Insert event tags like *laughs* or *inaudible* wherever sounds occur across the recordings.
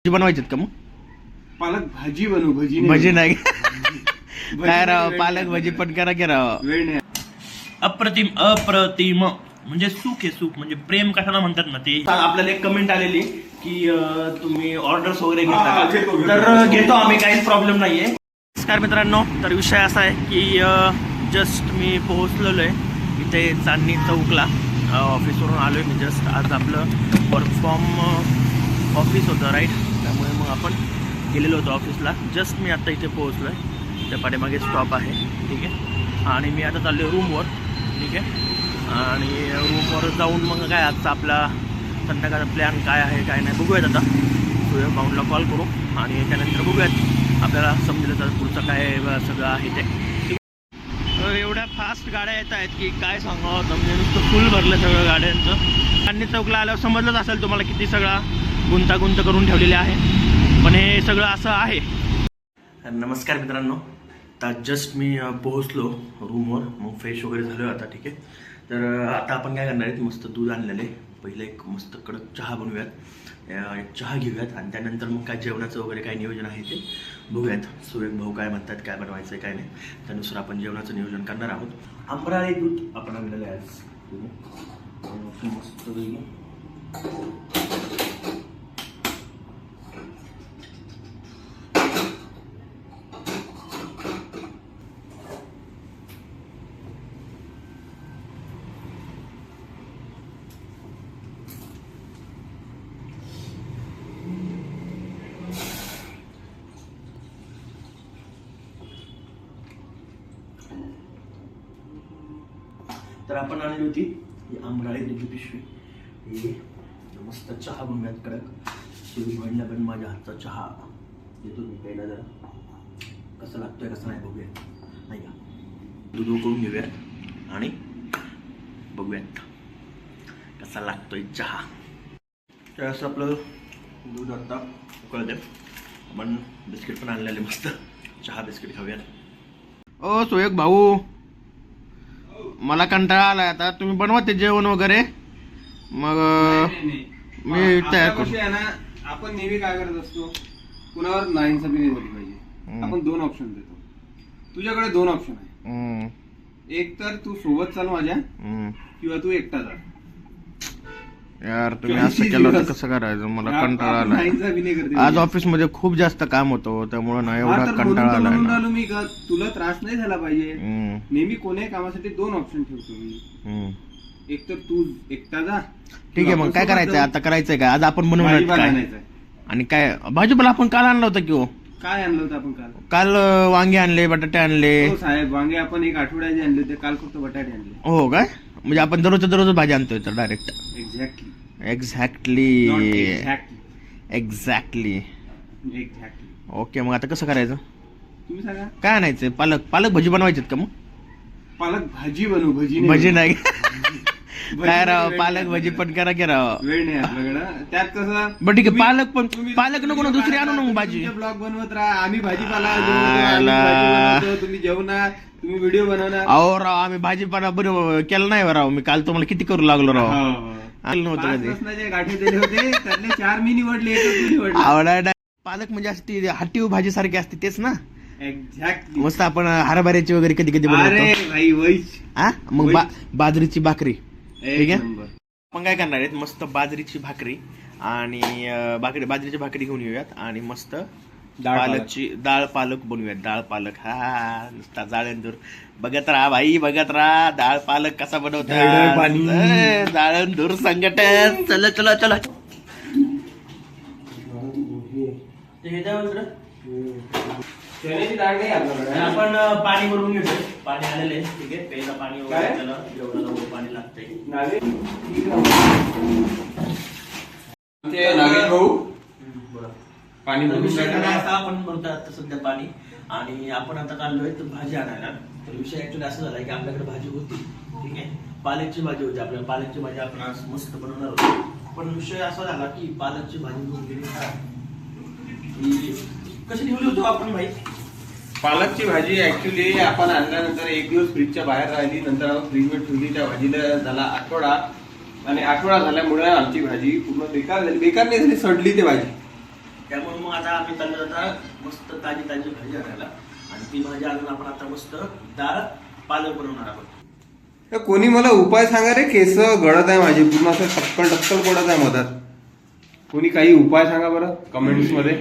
भाजी बनवायच्यात का मग? पालक भाजी बनवू भजी भजी नाही. *laughs* काय राव वेळ पालक. भजी पण करा की राव. वेळ नाही अप्रतिम अप्रतिम. म्हणजे सुख आहे सुख म्हणजे प्रेम कशाला म्हणतात ना ते? आपल्याला एक कमेंट आलेली की अं, तुम्ही ऑर्डर्स वगैरे घेता हा, का? घेतो, घेतो. तर घेतो. आम्ही काहीच प्रॉब्लेम नाहीये. नमस्कार मित्रांनो तर विषय असा आहे की जस्ट मी पोहोचलेलो आहे इथे चांदणी चौकला. ऑफिसवरून आलो आहे मी जस्ट आज आपलं वर्क फ्रॉम ऑफिस होतं राईट आपण गेलेलो होतो ऑफिसला. जस्ट मी आता इथे पोहोचलो आहे त्या पाठीमागे स्टॉप आहे. ठीक आहे? आणि मी आता चाललो रूमवर ठीक आहे? आणि रूमवर जाऊन मग काय आजचा आपला संध्याकाळचा प्लॅन काय आहे काय नाही बघूयात आता. सूर्य पाऊंडला कॉल करू आणि त्यानंतर बघूयात आपल्याला समजेल तर पुढचं काय सगळं आहे ते. ठीक आहे? तर एवढ्या फास्ट गाड्या येत आहेत की काय सांगावं म्हणजे नुसतं फुल भरलं सगळं गाड्यांचं. आणि चौकला आल्यावर समजलंच असेल तुम्हाला किती सगळा गुंतागुंत करून ठेवलेली आहे. पण हे सगळं असं आहे. नमस्कार मित्रांनो. आता जस्ट मी पोहोचलो रूमवर मग फ्रेश वगैरे झालो आता ठीक आहे? तर आता आपण काय करणार आहेत? मस्त दूध आणलेलं आहे. पहिलं एक मस्त कडक चहा बनवूयात. चहा घेऊयात आणि त्यानंतर मग काय जेवणाचं वगैरे काय नियोजन आहे ते बघूयात. सुरेख भाऊ काय म्हणतात काय बनवायचं आहे काय नाही. त्यानुसार आपण जेवणाचं नियोजन करणार आहोत. आंबराळी दूध आपण आणलेलं आहे आज. मस्त तर आपण आणली होती. ही आंबराळी दुधी पिशवी. ही मस्त चहा बनवूयात कडक. सुरू म्हणलं पण माझ्या हातचा चहा देतो मी पहिला जरा. कसा लागतोय कसा नाही बघूया. नाही का? दूध उकळून घेऊयात आणि बघूयात कसा लागतोय चहा. तर असं आपलं दूध आत्ता उकळते आपण बिस्किट पण आणलेले मस्त. चहा बिस्किट खाऊयात. ओ सोयक भाऊ. मला कंटाळा आलाय आता. तुम्ही बनवा ते जेवण वगैरे. मग. मी तयार करतो आपण नेहमी काय करत असतो कुणावर नाईन्साफी नाही झाली पाहिजे. आपण दोन ऑप्शन देतो. तुझ्याकडे दोन ऑप्शन आहे. एक तर तू सोबत चाल माझ्या. किंवा तू एकटा जा. यार तुम्ही असं केलं तर कसं करायचं? मला कंटाळा करते आज ऑफिसमध्ये खूप जास्त काम होतं त्यामुळे ना एवढा कंटाळा मी का तुला त्रास नाही झाला पाहिजे. नेहमी कोणत्याही कामासाठी दोन ऑप्शन ठेवतो मी. एक तर तू एकटा जा. ठीक आहे मग काय करायचंय? आता करायचंय काय? आज आपण बनवणार आणि काय? भाजीपाला आपण काल आणलं होतं की हो? काय आणलं होतं आपण काल? काल वांगे आणले बटाटे आणले. हो साहेब वांगे आपण एक आठवड्याचे आणले होते काल फक्त बटाटे आणले. हो काय? म्हणजे आपण दररोजच्या दररोज भाजी आणतोय तर direct exactly exactly exactly exactly exactly okay मग आता कसं करायचं? तुम्ही सांगा. काय आणायचंय पालक पालक भजी बनवायचेत का मग? पालक भाजी बनवू भजी भजी नाही. भजी काय राव पालक भजी पण करा की राव. वेळ नाही आपल्याकडं. त्यात कसं बरं ठीक आहे तुम्ही- पालक पण तुम्ही- पालक नको ना दुसरी आणू ना मग भाजी. ब्लॉग बनवत राहा. आम्ही भाजीपाला आला. बनवतो तुम्ही जेवणार तुम्ही व्हिडिओ बनवणार. अहो राव आम्ही भाजीपाला बरं केलं नाही राव. मी काल तुम्हाला किती करू लागलो राव. हो, हो. आलं नव्हतं पाच कधी. लसणाचे गाठे दिले होते त्यातले चार मी निवडले एकच तू निवडला. आवडा पालक म्हणजे असते हाटीव भाजी सारखी असते तेच ना. एक्झॅक्टली मस्त आपण हरभऱ्याची वगैरे कधी कधी अरे बनवतो भाई वैश. हा मग बा- बाजरीची भाकरी. ठीक आहे? आपण काय करणार आहेत? मस्त बाजरीची भाकरी आणि भाकरी बाजरीची भाकरी घेऊन येऊयात आणि मस्त डाळ पालकची डाळ पालक बनवूयात. डाळ पालक. हा नुसता जाळंदूर. बघत राहा भाई बघत राहा. डाळ पालक कसा बनवतात. जाळंदूर संघटन. चला चला चला. ते हे. चण्याची डाळ नाही आपल्याकडे आपण अं, पाणी भरून घेतो पाणी आलेलं आहे. ठीक आहे. प्यायला पाणी वगैरे काय? जेवणाला वगैरे पाणी लागतंय. नागे? ते नागेश भाऊ. पाणी तर भरून विषय राहिला. काय असा आपण भरतो आता सध्या पाणी. आणि आपण आता चाललोय तर भाजी आणायला. तर विषय ऍक्च्युली असं झालाय की आपल्याकडे भाजी होती. ठीक आहे? पालकची भाजी होती आपल्याला. पालकची भाजी आपण आज मस्त बनवणार होतो पण विषय असा झाला की पालकची भाजी होऊन गेली खराब. ही कशी ठेवली होतो आपण भाई? पालकची भाजी ऍक्च्युली आपण आणल्यानंतर एक दिवस फ्रीजच्या बाहेर राहिली नंतर आपण फ्रीजमध्ये ठेवली त्या भाजीला झाला आठवडा. आणि आठवडा झाल्यामुळे आमची भाजी पूर्ण बेकार झाली. बेकार नाही झाली सडली ती भाजी. आता आम्ही चाललो आता मस्त ताजी ताजी भाजी आणायला. आणि ती भाजी आणून आपण आता मस्त डाळ पालक बनवणार आहोत. कोणी मला उपाय सांगा रे? केस गळत आहे माझी पूर्ण असं टक्कल टक्कल पडत आहे मधात. कोणी काही उपाय सांगा बरं कमेंट्समध्ये?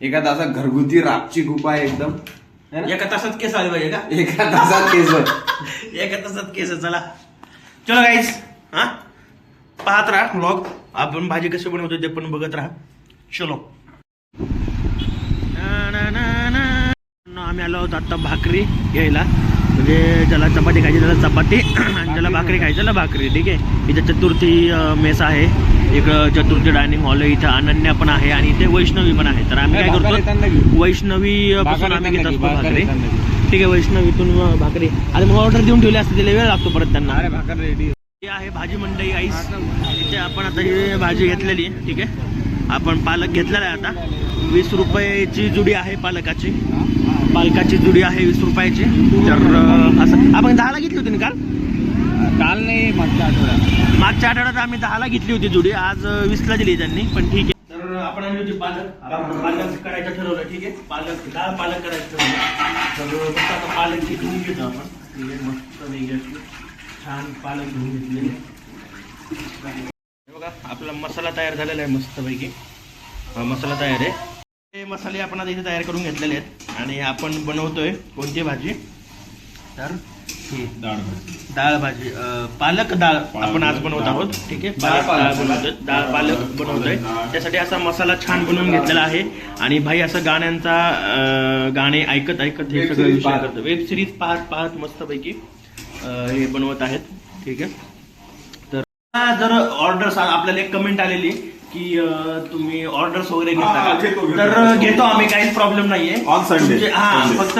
एखादा असा घरगुती रापचिक उपाय एकदम. है ना? एका तासात केस आले पाहिजे का? एका तासात केस. *laughs* एका तासात केस चला. चलो गाईस हा? पाहत राहा व्लॉग आपण भाजी कशी बनवतो ते पण बघत राहा. चलो. ना, ना, ना, ना. न, आम्ही आलो आहोत आता भाकरी घ्यायला. म्हणजे ज्याला चपाती खायची त्याला चपाती. *clears throat* आणि ज्याला भाकरी खायची त्याला भाकरी. ठीक आहे? इथं चतुर्थी अं, मेस आहे. एक अं, चतुर्थी डायनिंग हॉल आहे इथं अनन्या पण आहे आणि इथे वैष्णवी पण आहे. तर आम्ही काय करतो. वैष्णवी पासून आम्ही घेत असतो भाकर. ठीक आहे वैष्णवीतून भाकरी. आणि मग ऑर्डर देऊन ठेवली असते त्याला वेळ लागतो परत त्यांना. अरे भाकर रेडी ही आहे भाजी मंडई आईस इथे आपण आता ही भाजी घेतलेली आहे ठीक आहे. आपण पालक घेतलेला आहे आता. वीस रुपयाची जुडी आहे पालकाची. पालकाची जुडी आहे वीस रुपयाची. तर असं आपण दहाला घेतली होती ना काल? काल नाही मागच्या आठवड्यात. मागच्या आठवड्यात आम्ही दहाला घेतली होती जुडी. आज वीसला दिली त्यांनी पण ठीक आहे. तर आपण आणली होती पालक. आपण पालक करायचं ठरवलं ठीक आहे? पालक डाळ पालक करायचं ठरवलं. तर आता पालक घेऊन घेतो आपण. ठीक आहे मस्त छान पालक घेऊन घेतलेली. बघा आपला मसाला तयार झालेला आहे मस्तपैकी. हा मसाला तयार आहे. हे मसाले आपण आता इथे तयार करून घेतलेले आहेत. आणि आपण बनवतोय कोणती भाजी? तर डाळ भाजी. अं, पालक डाळ आपण आज बनवत आहोत ठीक आहे? पालक डाळ बनवतोय डाळ पालक बनवतोय त्यासाठी असा मसाला छान बनवून घेतलेला आहे. आणि भाई असं गाण्यांचा गाणे ऐकत ऐकत हे सगळं वेब सिरीज पाहत. पाहत मस्तपैकी हे बनवत आहेत ठीक आहे? तर जर ऑर्डर आपल्याला एक कमेंट आलेली की तुम्ही ऑर्डर्स वगैरे घेता. तर घेतो आम्ही काहीच प्रॉब्लेम नाहीये. Sunday. तुमचे- हा. फक्त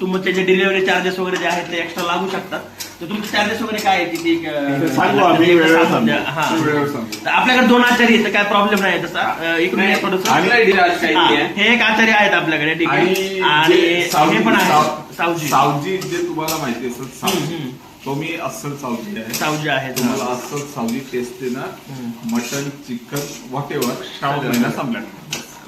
तुमचे जे डिलिव्हरी चार्जेस वगैरे जे आहेत ते एक्स्ट्रा लागू शकतात तर तुमचे चार्जेस वगैरे काय आहे किती सांगू आम्ही वेळेवर. सांगू. हा. वेळेवर सांगू. तर आपल्याकडे दोन आचार्य आहेत तर काय प्रॉब्लेम नाही तसा अं, इकडून या थोडंसं. हा, आहे. हे एक आचार्य आहेत आपल्याकडे ठीक आणि आहे आणि जे सावजी- हे पण आहे साव- सावजी सावजी जे तुम्हाला माहिती असेल हम्म, सावजी हम्म. तो मी अस्सल सावजी आहे सावजी आहेत तुम्हाला अस्सल सावजी टेस्ट हम्म. Mutton chicken whatever Shravan महिना संपला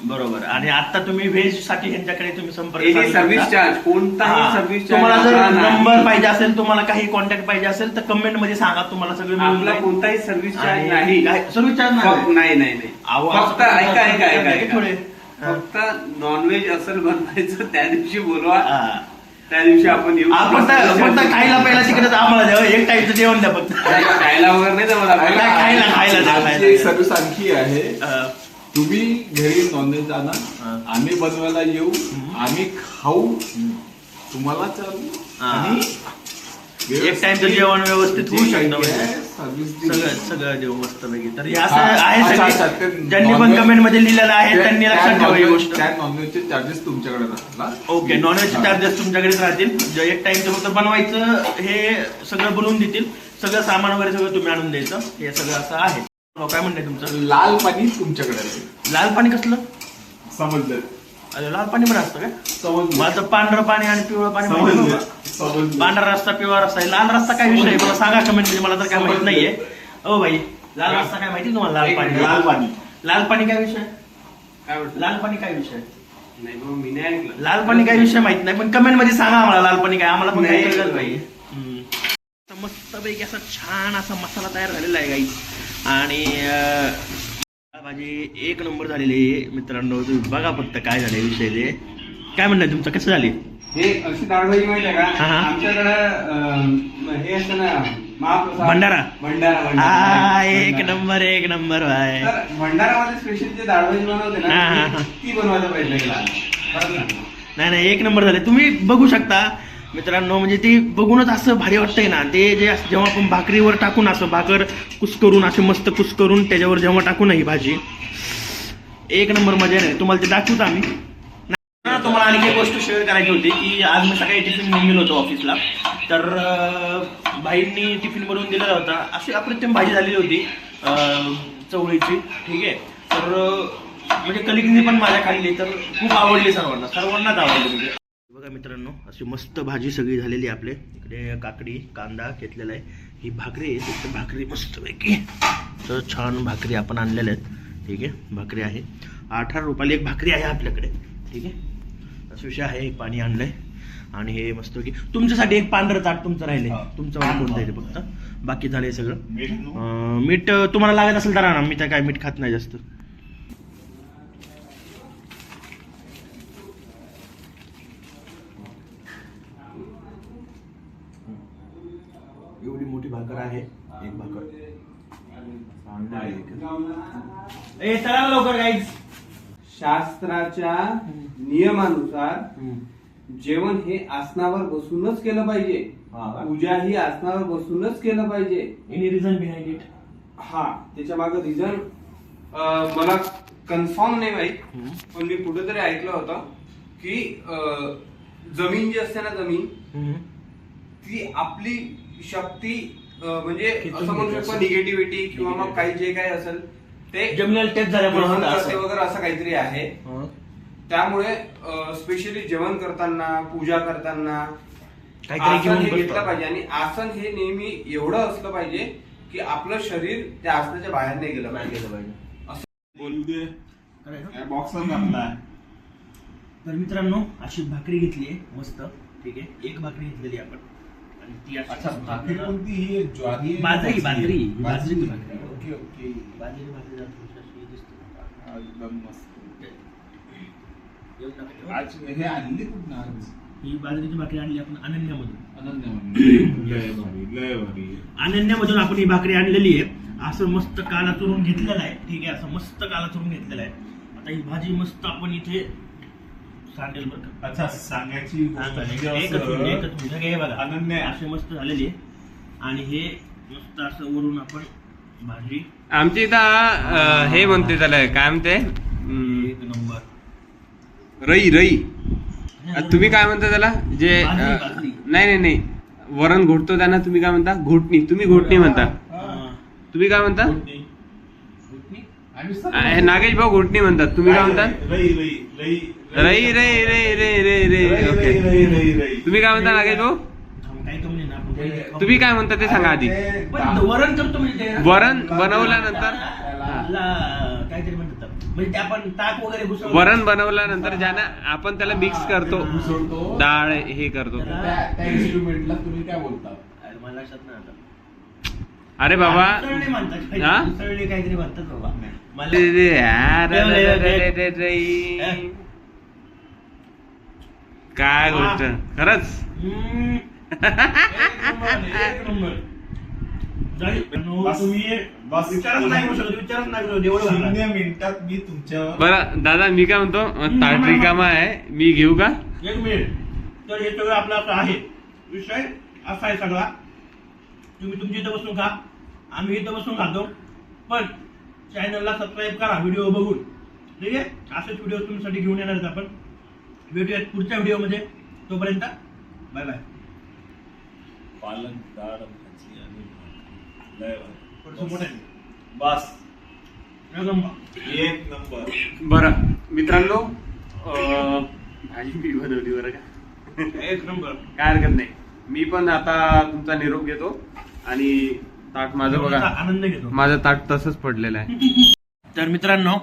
बरोबर आणि आता तुम्ही व्हेजसाठी ह्यांच्याकडे तुम्ही संपर्क साधू सर्व्हिस शकता. चार्ज कोणताही हा. सर्व्हिस चार्ज तुम्हाला जर आपला नाही. नंबर पाहिजे असेल तुम्हाला काही कॉन्टॅक्ट पाहिजे असेल तर कमेंटमध्ये सांगा तुम्हाला सगळं मिळून आपला जाईल. कोणताही सर्व्हिस चार्ज आणि नाही काय सर्व्हिस चार्ज फक्त- नाही नाही नाही फक्त ऐका ऐका ऐका ऐका, थोडे. फक्त नॉनव्हेज असेल बनवायचं त्या दिवशी बोलवा हा. त्या दिवशी आपण येऊ आपण तर- फक्त खायला पहिला तिकडे आम्हाला द्यावं एक टाईपचं जेवण द्या फक्त नाही, खायला वगैरे नाही जमत आपल्याला. नाही, खायला खायला द्या, आमची खायला एक द्या. सर्व्हिस आणखी आहे अं, तुम्ही घरी नॉनव्हेज आणा. आम्ही बनवायला येऊ आम्ही खाऊ. तुम्हाला चालू. आणि एक टाइमचं जेवण व्यवस्थित होऊ शकतं. सगळं सगळं देऊ मस्त पैकी. तर हे असं आहे ज्यांनी पण कमेंटमध्ये लिहिलेलं आहे त्या- त्यांनी त्या लक्षात ठेवा ही गोष्ट. नॉनव्हेजचे चार्जेस तुमच्याकडे राहतात ओके नॉनव्हेजचे चार्जेस तुमच्याकडेच राहतील. जे एक टाइमचं फक्त बनवायचं हे सगळं बनवून देतील. सगळं सामान वगैरे सगळं तुम्ही आणून द्यायचं. हे सगळं असं आहे. काय म्हणणं आहे तुमचं? लाल पाणी तुमच्याकडे आहे. लाल पाणी कसलं? समजलं. अरे लाल पाणी पण असतं काय? समजलं. मला तर पांढरं पाणी आणि पिवळं पाणी माहिती समजलं. नव्हतं. समजलं. पांढरा रस्ता पिवळा रस्ता आहे लाल रस्ता काय विषय आहे? मला सांगा कमेंटमध्ये मला तर काय माहीत नाहीये. ओ भाई लाल रस्ता काय माहिती तुम्हाला लाल पाणी? लाल पाणी. लाल पाणी काय विषय? काय? लाल पाणी काय विषय? नाही बाबा, मी नाही ऐकलं. लाल पाणी काय विषय माहीत नाही पण कमेंटमध्ये सांगा आम्हाला लाल पाणी काय आम्हाला पण नाही. काही कळलं पाहिजे मस्त पैकी असा छान असा मसाला तयार झालेला आहे गाई आणि भाजी एक नंबर झालेली मित्रांनो तुम्ही बघा फक्त काय झाले विषय ते काय म्हणणं तुमचं कसं झाली हे अशी डाळभाजी माहिती आहे का. आमच्याकडे हे असतं ना भंडारा? भंडारा भंडारा एक भंडारा. नंबर एक नंबर भाई तर भंडारामध्ये स्पेशल जे डाळभाजी बनवते ना. ती बनवायचा प्रयत्न केला? नाही नाही एक नंबर झाले तुम्ही बघू शकता मित्रांनो म्हणजे ती बघूनच असं भारी वाटतंय ना. ते जे जेव्हा आपण भाकरीवर टाकून असं भाकर कुस करून असे मस्त कुस करून त्याच्यावर जेव्हा टाकून ही भाजी. एक नंबर मजा नाही तुम्हाला ते दाखवतो आम्ही. ना तुम्हाला आणखी एक गोष्ट शेअर करायची होती की आज मी सकाळी टिफिन घेऊन गेलो होतो ऑफिसला तर भाईंनी टिफिन बनवून दिलेला होता. अशी अप्रतिम भाजी झालेली होती चवळीची. ठीक आहे? तर म्हणजे कलिकनी पण माझ्या खाल्ली. तर खूप आवडली सर्वांना. सर्वांनाच आवडली म्हणजे. बघा मित्रांनो अशी मस्त भाजी सगळी झालेली आहे आपले. इकडे काकडी कांदा घेतलेला आहे. ही भाकरी आहे फक्त भाकरी मस्तपैकी. तर छान भाकरी आपण आणलेल्या आहेत. ठीक आहे भाकरी आहे. अठरा रुपयाला एक भाकरी आहे आपल्याकडे. ठीक आहे? असा विषय आहे एक पाणी आणलंय. आणि हे मस्त की तुमच्यासाठी एक पांढरं ताट तुमचं राहिले. तुमचं कोणतं आहे फक्त. बाकी झालंय सगळं. मीठ तुम्हाला लागत असेल तर आणा. मी तर काय मीठ खात नाही जास्त एवढी मोठी भाकर आहे. एक भाकर? ए चला लवकर गाईज शास्त्राच्या नियमानुसार जेवण हे आसनावर बसूनच केलं पाहिजे? पूजा ही आसनावर बसूनच केलं पाहिजे. एनी रिझन बिहाइंड इट हा त्याच्यामागे रिझन मला कन्फर्म नाही माहीत पण मी कुठेतरी ऐकलं होतं की जमीन जी असते ना जमीन ती आपली शक्ती म्हणजे असं म्हणू घेते शकतो असं. निगेटिव्हिटी किंवा मग काही जे काही असेल ते जमिनीला टेस्ट झाल्यामुळे असं. वगैरे असं काहीतरी आहे. त्यामुळे स्पेशली जेवण करताना पूजा करताना काहीतरी आसन घेऊन हे. घेतलं पाहिजे. आणि आसन हे नेहमी एवढं असलं पाहिजे की आपलं शरीर त्या आसनाच्या बाहेर नाही गेलं पाहिजे. बॉक्सवर घातलाय तर मित्रांनो अशी भाकरी घेतली आहे. मस्त. ठीक आहे. एक भाकरी घेतलेली आपण. आणि ती अशी अच्छा मस्त भाकरी कोणती ही ज्वारी आहे? बाजरी, बाजरी. बाजरी बाजरीची भाकरी. ओके ओके बाजरीची भाकरी जरा थोडीशी अशी दिसते. हा, एकदम मस्त. आज हे आणली कुठं आज ही बाजरीची भाकरी आणली आपण अनन्यामधून अनन्य म्हणली. लय भारी लय भारी अनन्यामधून आपण ही भाकरी आणलेली आहे असं मस्त काला चुरून घेतलेला आहे ठीक आहे असं मस्त काला चुरून घेतलेला आहे आता ही भाजी मस्त आपण इथे सांडेल बरं का? अच्छा सांगायची गोष्ट म्हणजे एकच असं- मिनिट एकच मिनिट. हे बघा अनन्य. आहे. असे मस्त झालेली आहे. आणि हे मस्त असं वरून आपण भाजी. आमच्या इथं अं, हे म्हणते त्याला काय म्हणते? हम्म, एक नंबर. रई रई. अं, तुम्ही काय म्हणता त्याला? जे बाजरी, अं, बाजरी. नाही नाही नाही. वरण घोटतो त्यांना तुम्ही काय म्हणता? घोटणी. तुम्ही घोटणी म्हणता. हा. तुम्ही काय म्हणता? घोटणी. नागेश भाऊ घोटणी म्हणतात तुम्ही काय म्हणतात रई रई रई रई रे रे ओके तुम्ही काय म्हणता नागेश भाऊ तुम्ही काय म्हणता ते सांगा आधी वरण करतो वरण बनवल्यानंतर वरण बनवल्यानंतर ज्यानं आपण त्याला मिक्स करतो डाळ हे करतो अरे बाबा हा काय गोष्ट? खरंच? बरं दादा मी काय म्हणतो? ताट रिकामा आहे. मी घेऊ का? एक मिनिट. तर हे सगळं आपला आहे. विषय असा आहे सगळा. तुम्ही तुमची इथं बसून खा. आम्ही इथं बसून खातो. पण चॅनलला सबस्क्राईब करा व्हिडिओ बघून. ठीक आहे? असेच व्हिडिओ तुमच्यासाठी घेऊन येणार आहेत आपण. भेटूयात पुढच्या व्हिडिओमध्ये तोपर्यंत बाय बाय पालन डाळ भाजी आणि भाकरी. लय भारी. थोडंसं मोठं आहे. बस. एक नंबर. एक नंबर. बरं. मित्रांनो अं, भाजी मी बनवली बरं का? एक नंबर. काय हरकत नाही. मी पण आता तुमचा निरोप घेतो आणि ताट माझं बघा. आनंद घेतो. माझं ताट तसंच पडलेलं आहे. तर मित्रांनो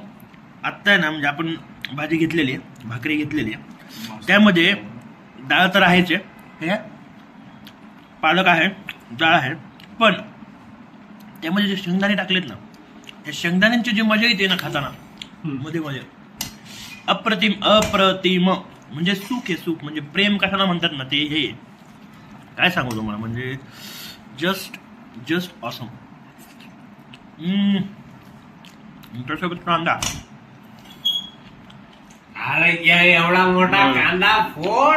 आत्ता आहे ना म्हणजे आपण भाजी घेतलेली आहे भाकरी घेतलेली आहे. त्यामध्ये डाळ तर आहेच आहे. हे पालक आहे डाळ आहे. पण त्यामध्ये जे शेंगदाणे टाकलेत ना त्या शेंगदाण्यांची जी मजा येते ना खाताना मध्ये मध्ये अप्रतिम अप्रतिम. म्हणजे सुख आहे सुख. म्हणजे प्रेम कशाला म्हणतात ना ते हे. काय सांगू तुम्हाला? म्हणजे जस्ट जस्ट ऑसम त्यासोबत कांदा अरे एवढा मोठा कांदा फोड